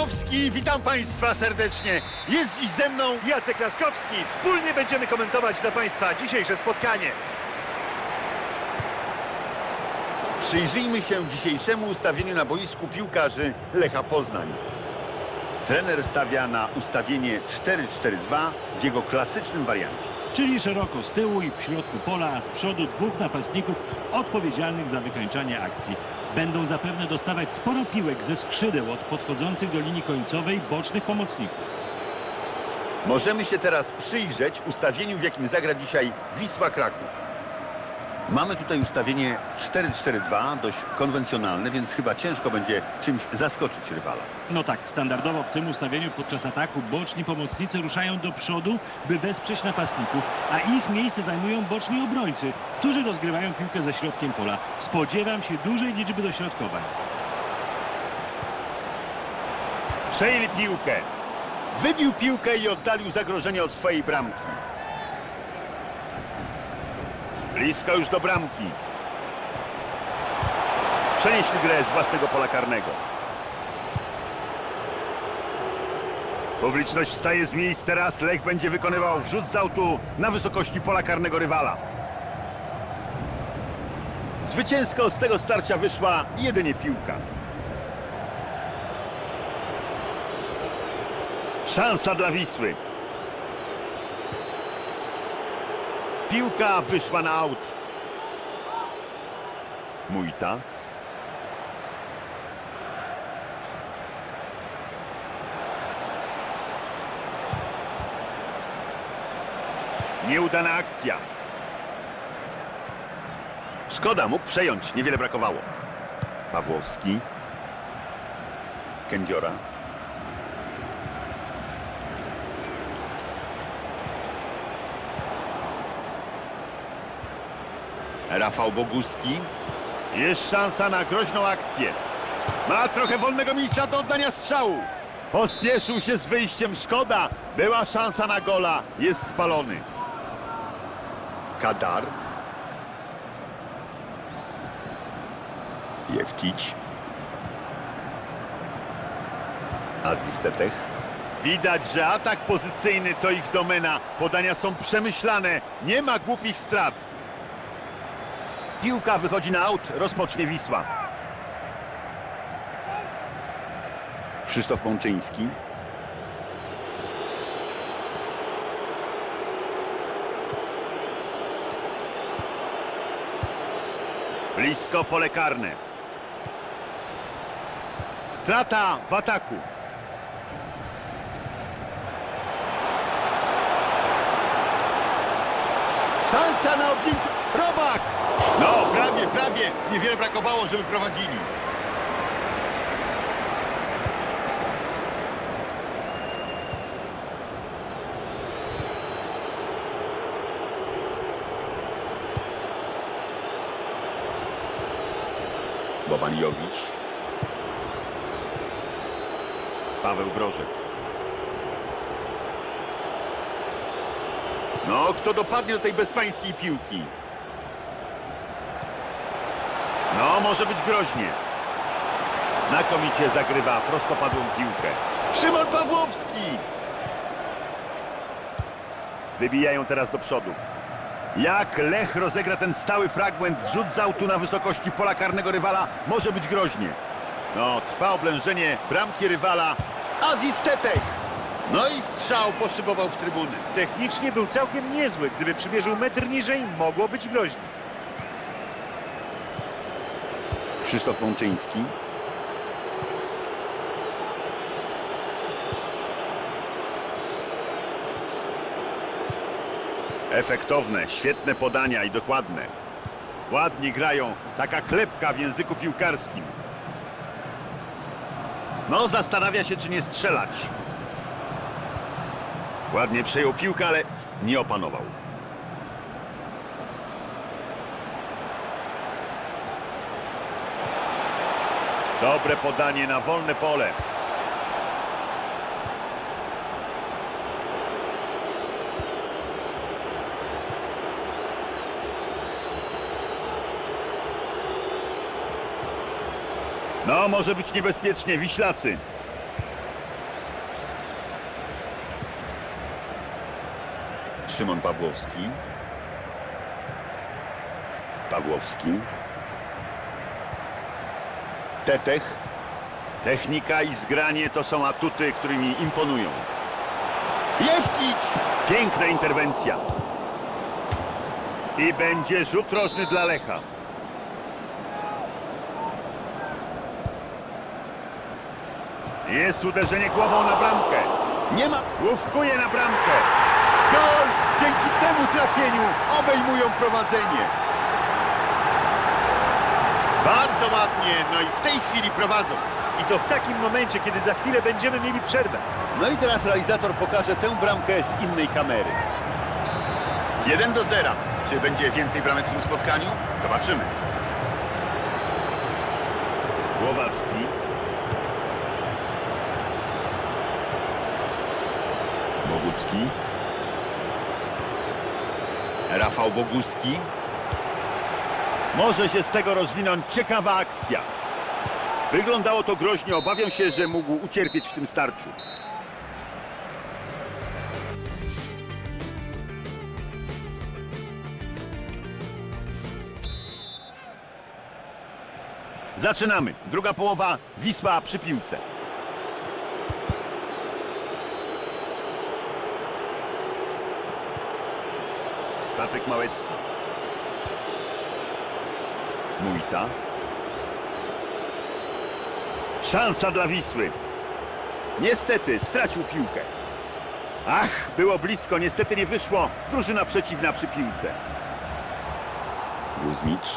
Krakowski, witam Państwa serdecznie. Jest dziś ze mną Jacek Laskowski. Wspólnie będziemy komentować dla Państwa dzisiejsze spotkanie. Przyjrzyjmy się dzisiejszemu ustawieniu na boisku piłkarzy Lecha Poznań. Trener stawia na ustawienie 4-4-2 w jego klasycznym wariancie. Czyli szeroko z tyłu i w środku pola, a z przodu dwóch napastników odpowiedzialnych za wykańczanie akcji. Będą zapewne dostawać sporo piłek ze skrzydeł od podchodzących do linii końcowej bocznych pomocników. Możemy się teraz przyjrzeć ustawieniu, w jakim zagra dzisiaj Wisła Kraków. Mamy tutaj ustawienie 4-4-2, dość konwencjonalne, więc chyba ciężko będzie czymś zaskoczyć rywala. No tak, standardowo w tym ustawieniu podczas ataku boczni pomocnicy ruszają do przodu, by wesprzeć napastników, a ich miejsce zajmują boczni obrońcy, którzy rozgrywają piłkę ze środkiem pola. Spodziewam się dużej liczby dośrodkowań. Przejęli piłkę. Wybił piłkę i oddalił zagrożenie od swojej bramki. Blisko już do bramki. Przenieśli grę z własnego pola karnego. Publiczność wstaje z miejsc teraz. Lech będzie wykonywał wrzut z autu na wysokości pola karnego rywala. Zwycięsko z tego starcia wyszła jedynie piłka. Szansa dla Wisły. Piłka wyszła na aut. Mujta. Nieudana akcja. Szkoda, mógł przejąć. Niewiele brakowało. Pawłowski. Kędziora. Rafał Boguski. Jest szansa na groźną akcję. Ma trochę wolnego miejsca do oddania strzału. Pospieszył się z wyjściem. Szkoda. Była szansa na gola. Jest spalony. Kadar. Jewcić. Aziz Tetech. Widać, że atak pozycyjny to ich domena. Podania są przemyślane. Nie ma głupich strat. Piłka wychodzi na aut, rozpocznie Wisła. Krzysztof Mączyński. Blisko pole karne. Strata w ataku. Szansa na objęcie. Robak! No, prawie, prawie. Niewiele brakowało, żeby prowadzili. Boban Jowicz. Paweł Brożek. No, kto dopadnie do tej bezpańskiej piłki? No, może być groźnie. Znakomicie zagrywa prostopadłą piłkę. Szymon Pawłowski! Wybijają teraz do przodu. Jak Lech rozegra ten stały fragment, wrzut z autu na wysokości pola karnego rywala, może być groźnie. No, trwa oblężenie bramki rywala. Aziz Tetech! No i strzał poszybował w trybuny. Technicznie był całkiem niezły. Gdyby przymierzył metr niżej, mogło być groźnie. Krzysztof Mączyński. Efektowne, świetne podania i dokładne. Ładnie grają, taka klepka w języku piłkarskim. No, zastanawia się, czy nie strzelać. Ładnie przejął piłkę, ale nie opanował. Dobre podanie na wolne pole. No, może być niebezpiecznie. Wiślacy. Szymon Pawłowski. Pawłowski. Tetech. Technika i zgranie to są atuty, którymi imponują. Jeftić! Piękna interwencja. I będzie rzut rożny dla Lecha. Jest uderzenie głową na bramkę. Nie ma. Łówkuje na bramkę. Gol! Dzięki temu trafieniu obejmują prowadzenie. Bardzo ładnie. No i w tej chwili prowadzą. I to w takim momencie, kiedy za chwilę będziemy mieli przerwę. No i teraz realizator pokaże tę bramkę z innej kamery. 1 do 0. Czy będzie więcej bramek w tym spotkaniu? Zobaczymy. Głowacki. Bogucki. Rafał Boguski. Może się z tego rozwinąć ciekawa akcja. Wyglądało to groźnie. Obawiam się, że mógł ucierpieć w tym starciu. Zaczynamy. Druga połowa. Wisła przy piłce. Patryk Małecki. Mujta. Szansa dla Wisły. Niestety stracił piłkę. Ach, było blisko, niestety nie wyszło. Drużyna przeciwna przy piłce. Guzmicz.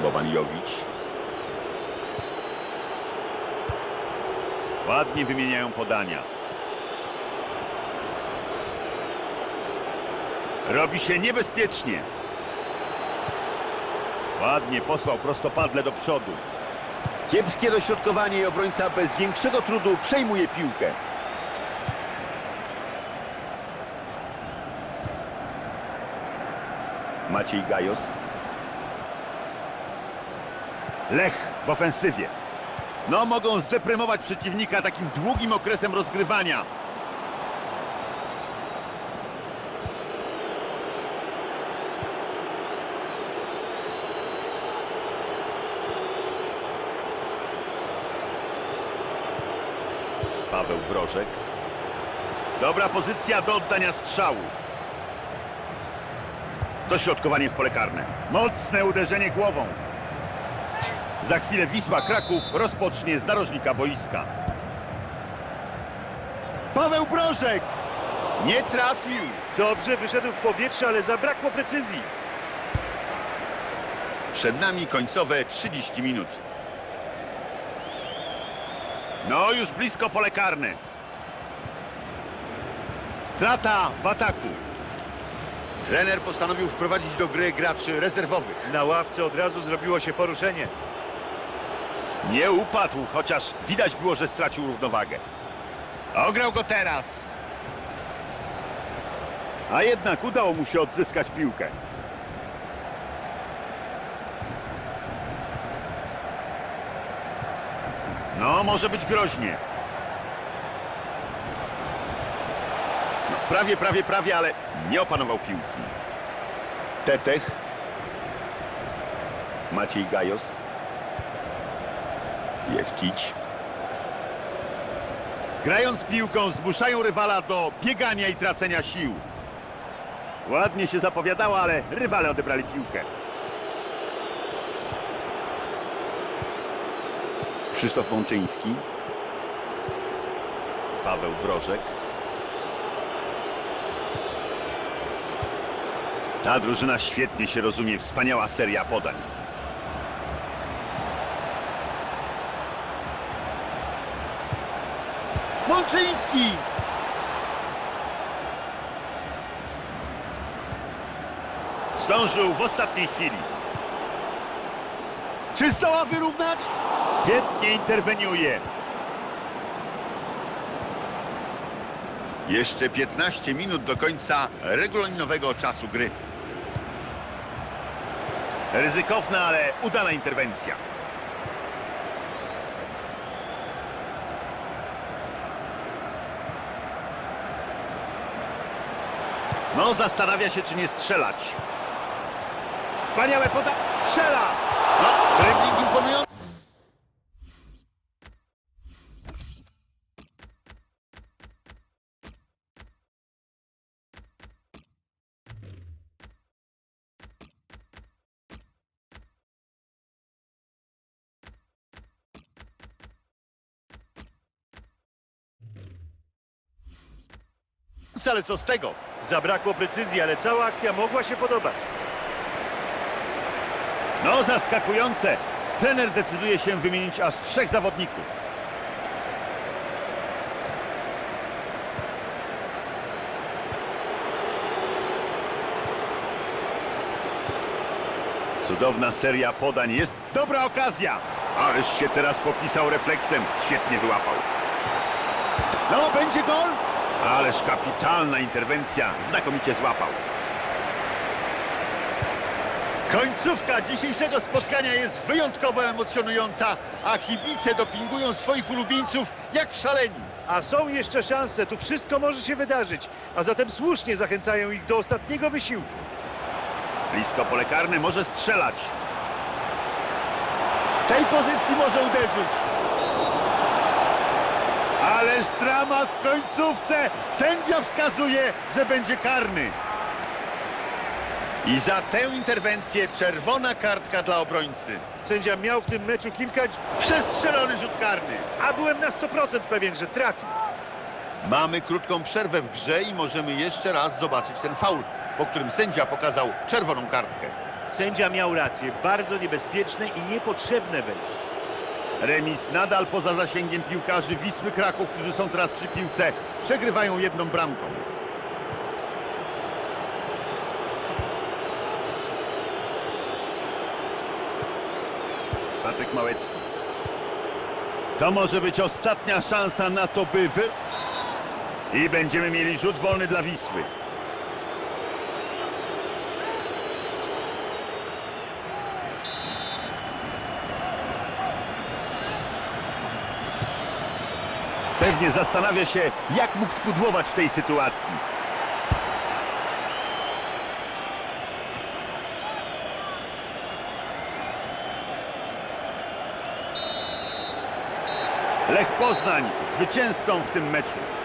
Bobanjowicz. Ładnie wymieniają podania. Robi się niebezpiecznie. Ładnie posłał prostopadle do przodu. Kiepskie dośrodkowanie i obrońca bez większego trudu przejmuje piłkę. Maciej Gajos. Lech w ofensywie. No, mogą zdeprymować przeciwnika takim długim okresem rozgrywania. Paweł Brożek. Dobra pozycja do oddania strzału. Dośrodkowanie w pole karne. Mocne uderzenie głową. Za chwilę Wisła Kraków rozpocznie z narożnika boiska. Paweł Brożek! Nie trafił! Dobrze wyszedł w powietrze, ale zabrakło precyzji. Przed nami końcowe 30 minut. No, już blisko pole karne. Strata w ataku. Trener postanowił wprowadzić do gry graczy rezerwowych. Na ławce od razu zrobiło się poruszenie. Nie upadł, chociaż widać było, że stracił równowagę. Ograł go teraz. A jednak udało mu się odzyskać piłkę. No, może być groźnie. No, prawie, prawie, prawie, ale nie opanował piłki. Tetech. Maciej Gajos. Jewcić. Grając piłką zmuszają rywala do biegania i tracenia sił. Ładnie się zapowiadało, ale rywale odebrali piłkę. Krzysztof Mączyński. Paweł Brożek. Ta drużyna świetnie się rozumie. Wspaniała seria podań. Mączyński! Zdążył w ostatniej chwili. Czy zdoła wyrównać? Świetnie interweniuje. Jeszcze 15 minut do końca regulaminowego czasu gry. Ryzykowna, ale udana interwencja. No, zastanawia się, czy nie strzelać. Wspaniałe poda... Strzela! No, dribbling imponujący. Ale co z tego? Zabrakło precyzji, ale cała akcja mogła się podobać. No, zaskakujące. Trener decyduje się wymienić aż trzech zawodników. Cudowna seria podań. Jest dobra okazja. Ależ się teraz popisał refleksem. Świetnie wyłapał. No, będzie gol. Ależ kapitalna interwencja. Znakomicie złapał. Końcówka dzisiejszego spotkania jest wyjątkowo emocjonująca, a kibice dopingują swoich ulubieńców jak szaleni. A są jeszcze szanse, tu wszystko może się wydarzyć. A zatem słusznie zachęcają ich do ostatniego wysiłku. Blisko pole karne może strzelać. Z tej pozycji może uderzyć. Ależ dramat w końcówce. Sędzia wskazuje, że będzie karny. I za tę interwencję czerwona kartka dla obrońcy. Sędzia miał w tym meczu kilka... Przestrzelony rzut karny. A byłem na 100% pewien, że trafi. Mamy krótką przerwę w grze i możemy jeszcze raz zobaczyć ten faul, po którym sędzia pokazał czerwoną kartkę. Sędzia miał rację, bardzo niebezpieczne i niepotrzebne wejście. Remis nadal poza zasięgiem piłkarzy Wisły Kraków, którzy są teraz przy piłce, przegrywają jedną bramką. Patryk Małecki. To może być ostatnia szansa na to, by wy... I będziemy mieli rzut wolny dla Wisły. Pewnie zastanawia się, jak mógł spudłować w tej sytuacji. Lech Poznań zwycięzcą w tym meczu.